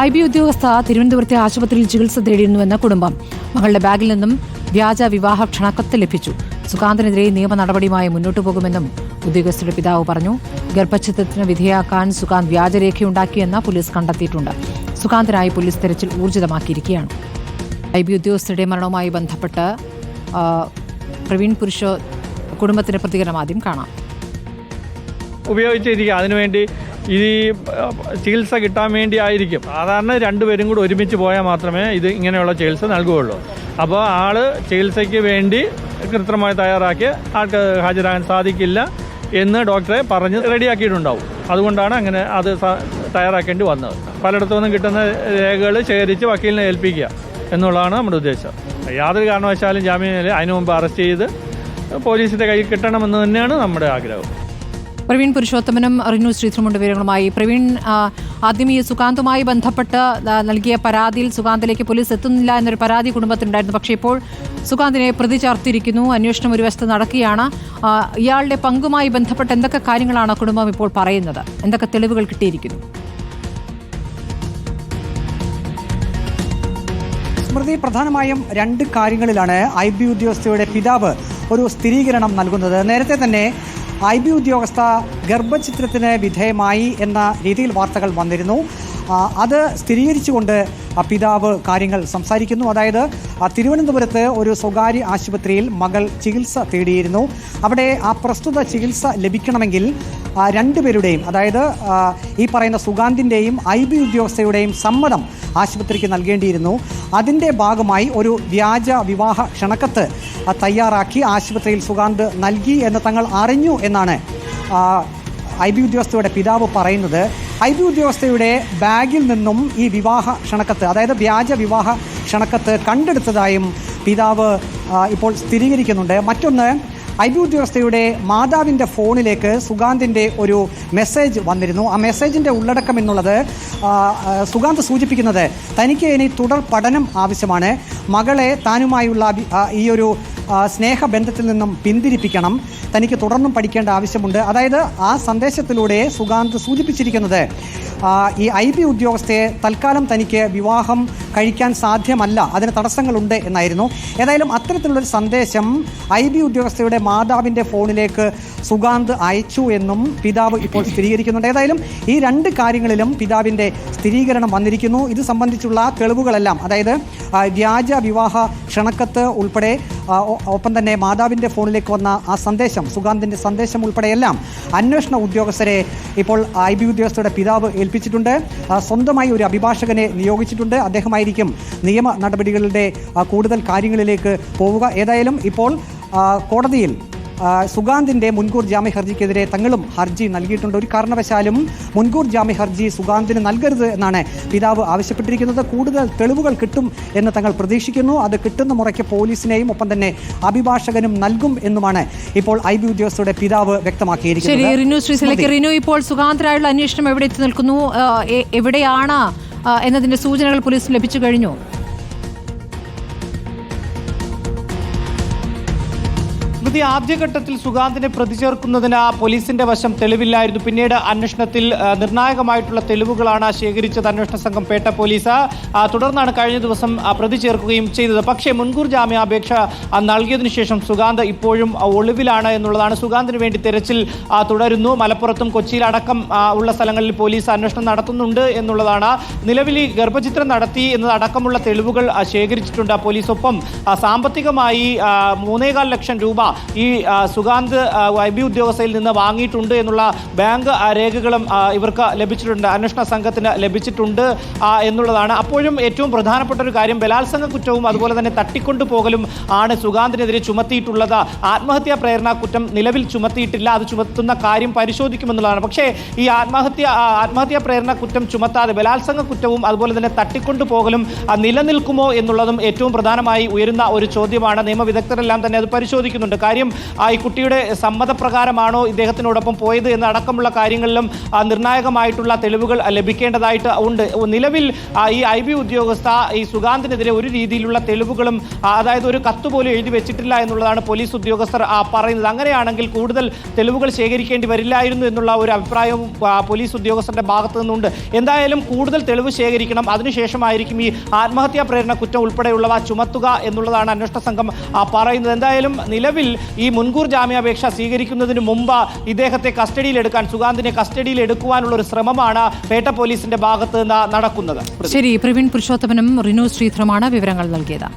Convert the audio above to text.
I B ഉദ്യോഗസ്ഥ തിരുവനന്തപുരത്തെ ആശുപത്രിയിൽ ചികിത്സ തേടിയിരുന്നുവെന്ന കുടുംബം. മകളുടെ ബാഗിൽ നിന്നും വ്യാജ വിവാഹ ക്ഷണക്കത്ത് ലഭിച്ചു. സുകാന്തിനെതിരെ നിയമ നടപടിയുമായി മുന്നോട്ടു പോകുമെന്നും ഉദ്യോഗസ്ഥരുടെ പിതാവ് പറഞ്ഞു. ഗർഭച്ഛിത്വത്തിന് വിധേയാക്കാൻ സുകാന്ത് വ്യാജരേഖയുണ്ടാക്കിയെന്ന് പോലീസ് കണ്ടെത്തിയിട്ടുണ്ട്. സുകാന്തിനായി പോലീസ് തെരച്ചിൽ ഊർജിതമാക്കിയിരിക്കുകയാണ്. ഐ ബി ഉദ്യോഗസ്ഥരുടെ മരണവുമായി ബന്ധപ്പെട്ട് പ്രവീൺ പുരുഷോ കുടുംബത്തിന്റെ പ്രതികരണം ആദ്യം കാണാം. ഉപയോഗിച്ചിരിക്കുക. അതിനുവേണ്ടി ഈ ചികിത്സ കിട്ടാൻ വേണ്ടി ആയിരിക്കും സാധാരണ രണ്ടുപേരും കൂടി ഒരുമിച്ച് പോയാൽ മാത്രമേ ഇത് ഇങ്ങനെയുള്ള ചികിത്സ നൽകുകയുള്ളൂ. അപ്പോൾ ആൾ ചികിത്സയ്ക്ക് വേണ്ടി കൃത്രിമമായി തയ്യാറാക്കി ആൾക്ക് ഹാജരാകാൻ സാധിക്കില്ല എന്ന് ഡോക്ടറെ പറഞ്ഞ് റെഡിയാക്കിയിട്ടുണ്ടാവും. അതുകൊണ്ടാണ് അങ്ങനെ അത് തയ്യാറാക്കേണ്ടി വന്നത്. പലയിടത്തു നിന്നും കിട്ടുന്ന രേഖകൾ ശേഖരിച്ച് വക്കീലിനെ ഏൽപ്പിക്കുക എന്നുള്ളതാണ് നമ്മുടെ ഉദ്ദേശം. യാതൊരു കാരണവശാലും ജാമ്യം അതിനു മുമ്പ് അറസ്റ്റ് ചെയ്ത് പോലീസിന്റെ കയ്യിൽ കിട്ടണമെന്ന് തന്നെയാണ് നമ്മുടെ ആഗ്രഹം. പ്രവീൺ പുരുഷോത്തമനും റിനു ശ്രീധരമുണ്ട് വിവരങ്ങളുമായി. പ്രവീൺ ആദ്യം ഈ സുകാന്തുമായി ബന്ധപ്പെട്ട് നൽകിയ പരാതിയിൽ സുകാന്തിലേക്ക് പോലീസ് എത്തുന്നില്ല എന്നൊരു പരാതി കുടുംബത്തിനുണ്ടായിരുന്നു. പക്ഷേ ഇപ്പോൾ സുകാന്തിനെ പ്രതി ചേർത്തിരിക്കുന്നു അന്വേഷണം ഒരു വശത്ത് നടക്കുകയാണ്. ഇയാളുടെ പങ്കുമായി ബന്ധപ്പെട്ട് എന്തൊക്കെ കാര്യങ്ങളാണ് കുടുംബം ഇപ്പോൾ പറയുന്നത്? എന്തൊക്കെ തെളിവുകൾ കിട്ടിയിരിക്കുന്നു? സ്മൃതി പ്രധാനമായും രണ്ട് കാര്യങ്ങളിലാണ് ഐ ബി ഉദ്യോഗസ്ഥയുടെ പിതാവ് ഒരു സ്ഥിരീകരണം നൽകുന്നത്. നേരത്തെ തന്നെ ഐ ബി ഉദ്യോഗസ്ഥ ഗർഭചിത്രത്തിന് വിധേയമായി എന്ന രീതിയിൽ വാർത്തകൾ വന്നിരുന്നു. അത് സ്ഥിരീകരിച്ചുകൊണ്ട് പിതാവ് കാര്യങ്ങൾ സംസാരിക്കുന്നു. അതായത് തിരുവനന്തപുരത്ത് ഒരു സ്വകാര്യ ആശുപത്രിയിൽ മകൾ ചികിത്സ തേടിയിരുന്നു. അവിടെ ആ പ്രസ്തുത ചികിത്സ ലഭിക്കണമെങ്കിൽ രണ്ടുപേരുടെയും അതായത് ഈ പറയുന്ന സുഗാന്തിന്റെയും ഐ ബി ഉദ്യോഗസ്ഥയുടെയും സമ്മതം ആശുപത്രിക്ക് നൽകേണ്ടിയിരുന്നു. അതിന്റെ ഭാഗമായി ഒരു വ്യാജ വിവാഹ ക്ഷണക്കത്ത് തയ്യാറാക്കി ആശുപത്രിയിൽ സുഗാന്ത് നൽകി എന്ന് തങ്ങൾ അറിഞ്ഞു എന്നാണ് ഐ ബി ഉദ്യോഗസ്ഥയുടെ പിതാവ് പറയുന്നത്. ഐ ബി ഉദ്യോഗസ്ഥയുടെ ബാഗിൽ നിന്നും ഈ വിവാഹ ക്ഷണക്കത്ത് അതായത് വ്യാജ വിവാഹ ക്ഷണക്കത്ത് കണ്ടെടുത്തതായും പിതാവ് ഇപ്പോൾ സ്ഥിരീകരിക്കുന്നുണ്ട്. മറ്റൊന്ന് ഐ ബി ഉദ്യോഗസ്ഥയുടെ മാതാവിന്റെ ഫോണിലേക്ക് സുഗാന്തിന്റെ ഒരു മെസ്സേജ് വന്നിരുന്നു. ആ മെസ്സേജിന്റെ ഉള്ളടക്കം എന്നുള്ളത് സുഗാന്ത് സൂചിപ്പിക്കുന്നത് തനിക്ക് ഇനി തുടർ പഠനം ആവശ്യമാണ്. മകളെ താനുമായുള്ള ഈ ഒരു സ്നേഹബന്ധത്തിൽ നിന്നും പിന്തിരിപ്പിക്കണം. തനിക്ക് തുടർന്നും പഠിക്കേണ്ട ആവശ്യമുണ്ട്. അതായത് ആ സന്ദേശത്തിലൂടെ സുഗാന്ത് സൂചിപ്പിച്ചിരിക്കുന്നത് ഈ ഐ ബി ഉദ്യോഗസ്ഥയെ തൽക്കാലം തനിക്ക് വിവാഹം കഴിക്കാൻ സാധ്യമല്ല. അതിന് തടസ്സങ്ങളുണ്ട് എന്നായിരുന്നു. ഏതായാലും അത്തരത്തിലുള്ളൊരു സന്ദേശം ഐ ബി ഉദ്യോഗസ്ഥയുടെ മാതാവിന്റെ ഫോണിലേക്ക് സുഗാന്ത് അയച്ചു എന്നും പിതാവ് ഇപ്പോൾ സ്ഥിരീകരിക്കുന്നുണ്ട്. ഏതായാലും ഈ രണ്ട് കാര്യങ്ങളിലും പിതാവിന്റെ സ്ഥിരീകരണം വന്നിരിക്കുന്നു. ഇത് സംബന്ധിച്ചുള്ള തെളിവുകളെല്ലാം അതായത് വ്യാജ വിവാഹ ക്ഷണക്കത്ത് ഉൾപ്പെടെ ഒപ്പം തന്നെ മാതാവിന്റെ ഫോണിലേക്ക് വന്ന ആ സന്ദേശം സുഗാന്തിന്റെ സന്ദേശം ഉൾപ്പെടെയെല്ലാം അന്വേഷണ ഉദ്യോഗസ്ഥരെ ഇപ്പോൾ ഐ ബി ഉദ്യോഗസ്ഥരുടെ പിതാവ് ഏൽപ്പിച്ചിട്ടുണ്ട്. സ്വന്തമായി ഒരു അഭിഭാഷകനെ നിയോഗിച്ചിട്ടുണ്ട്. അദ്ദേഹമായിരിക്കും നിയമ നടപടികളുടെ കൂടുതൽ കാര്യങ്ങളിലേക്ക് പോവുക. ഏതായാലും ഇപ്പോൾ കോടതിയിൽ ആ, സുഗാന്തിന്റെ മുൻകൂർ ജാമ്യ ഹർജിക്കെതിരെ തങ്ങളും ഹർജി നൽകിയിട്ടുണ്ട്. ഒരു കാരണവശാലും മുൻകൂർ ജാമ്യ ഹർജി സുഗാന്തിന് നൽകരുത് എന്നാണ് പിതാവ് ആവശ്യപ്പെട്ടിരിക്കുന്നത്. കൂടുതൽ തെളിവുകൾ കിട്ടും എന്ന് തങ്ങൾ പ്രതീക്ഷിക്കുന്നു. അത് കിട്ടുന്ന മുറയ്ക്ക് പോലീസിനെയും ഒപ്പം തന്നെ അഭിഭാഷകനും നൽകും എന്നുമാണ് ഇപ്പോൾ ഐ ബി ഉദ്യോഗസ്ഥരുടെ പിതാവ് വ്യക്തമാക്കിയിരിക്കുന്നത്. റിനു ഇപ്പോൾ അന്വേഷണം എവിടെ എത്തി നിൽക്കുന്നു? എവിടെയാണ് എന്നതിന്റെ സൂചനകൾ പോലീസിന് ലഭിച്ചു കഴിഞ്ഞു. സ്മൃതി ആദ്യഘട്ടത്തിൽ സുഗാന്തിനെ പ്രതി ചേർക്കുന്നതിന് പോലീസിന്റെ വശം തെളിവില്ലായിരുന്നു. പിന്നീട് അന്വേഷണത്തിൽ നിർണായകമായിട്ടുള്ള തെളിവുകളാണ് ശേഖരിച്ചത് അന്വേഷണ സംഘം പേട്ട പോലീസ്. തുടർന്നാണ് കഴിഞ്ഞ ദിവസം പ്രതി ചേർക്കുകയും ചെയ്തത്. പക്ഷേ മുൻകൂർ ജാമ്യാപേക്ഷ നൽകിയതിനു ശേഷം സുഗാന്ത് ഇപ്പോഴും ഒളിവിലാണ് എന്നുള്ളതാണ് സുഗാന്തിന് വേണ്ടി തെരച്ചിൽ തുടരുന്നു. മലപ്പുറത്തും കൊച്ചിയിലടക്കം ഉള്ള സ്ഥലങ്ങളിൽ പോലീസ് അന്വേഷണം നടത്തുന്നുണ്ട് എന്നുള്ളതാണ്. നിലവിൽ ഈ ഗർഭചിത്രം നടത്തി എന്നതടക്കമുള്ള തെളിവുകൾ ശേഖരിച്ചിട്ടുണ്ട് പോലീസ് ഒപ്പം സാമ്പത്തികമായി മൂന്നേകാൽ ലക്ഷം രൂപ ഈ സുഗാന്ത് ഐ ബി ഉദ്യോഗസ്ഥയിൽ നിന്ന് വാങ്ങിയിട്ടുണ്ട് എന്നുള്ള ബാങ്ക് രേഖകളും ഇവർക്ക് ലഭിച്ചിട്ടുണ്ട് അന്വേഷണ സംഘത്തിന് ലഭിച്ചിട്ടുണ്ട് എന്നുള്ളതാണ്. അപ്പോഴും ഏറ്റവും പ്രധാനപ്പെട്ട ഒരു കാര്യം ബലാത്സംഗ കുറ്റവും അതുപോലെ തന്നെ തട്ടിക്കൊണ്ടുപോകലും ആണ് സുഗാന്തിനെതിരെ ചുമത്തിയിട്ടുള്ളത്. ആത്മഹത്യാ പ്രേരണ കുറ്റം നിലവിൽ ചുമത്തിയിട്ടില്ല അത് ചുമത്തുന്ന കാര്യം പരിശോധിക്കുമെന്നുള്ളതാണ്. പക്ഷേ ഈ ആത്മഹത്യ ആത്മഹത്യാ പ്രേരണ കുറ്റം ചുമത്താതെ ബലാത്സംഗ കുറ്റവും അതുപോലെ തന്നെ തട്ടിക്കൊണ്ടുപോകലും പോകലും നിലനിൽക്കുമോ എന്നുള്ളതും ഏറ്റവും പ്രധാനമായി ഉയരുന്ന ഒരു ചോദ്യമാണ്. നിയമവിദഗ്ധരെല്ലാം തന്നെ അത് പരിശോധിക്കുന്നുണ്ട്. കാര്യം ഈ കുട്ടിയുടെ സമ്മതപ്രകാരമാണോ ഇദ്ദേഹത്തിനോടൊപ്പം പോയത് എന്നടക്കമുള്ള കാര്യങ്ങളിലും നിർണായകമായിട്ടുള്ള തെളിവുകൾ ലഭിക്കേണ്ടതായിട്ട് ഉണ്ട്. നിലവിൽ ഈ ഐ ബി ഉദ്യോഗസ്ഥ ഈ സുഗാന്തിനെതിരെ ഒരു രീതിയിലുള്ള തെളിവുകളും അതായത് ഒരു കത്ത് പോലും എഴുതി വെച്ചിട്ടില്ല എന്നുള്ളതാണ് പോലീസ് ഉദ്യോഗസ്ഥർ പറയുന്നത്. അങ്ങനെയാണെങ്കിൽ കൂടുതൽ തെളിവുകൾ ശേഖരിക്കേണ്ടി വരില്ലായിരുന്നു എന്നുള്ള ഒരു അഭിപ്രായവും പോലീസ് ഉദ്യോഗസ്ഥരുടെ ഭാഗത്തു നിന്നുണ്ട്. എന്തായാലും കൂടുതൽ തെളിവ് ശേഖരിക്കണം. അതിനുശേഷമായിരിക്കും ഈ ആത്മഹത്യാ പ്രേരണ കുറ്റം ഉൾപ്പെടെയുള്ളവ ചുമത്തുക എന്നുള്ളതാണ് അന്വേഷണ സംഘം പറയുന്നത്. എന്തായാലും നിലവിൽ ഈ മുൻകൂർ ജാമ്യാപേക്ഷ സ്വീകരിക്കുന്നതിന് മുമ്പ് ഇദ്ദേഹത്തെ കസ്റ്റഡിയിലെടുക്കാൻ സുഗാന്തിനെ കസ്റ്റഡിയിൽ എടുക്കുവാനുള്ള ഒരു ശ്രമമാണ് പേട്ട പോലീസിന്റെ ഭാഗത്ത് നടക്കുന്നത്. ശരി പ്രവീൺ പുരുഷോത്തമനും റിനു ശ്രീധരമാണ് വിവരങ്ങൾ നൽകിയത്.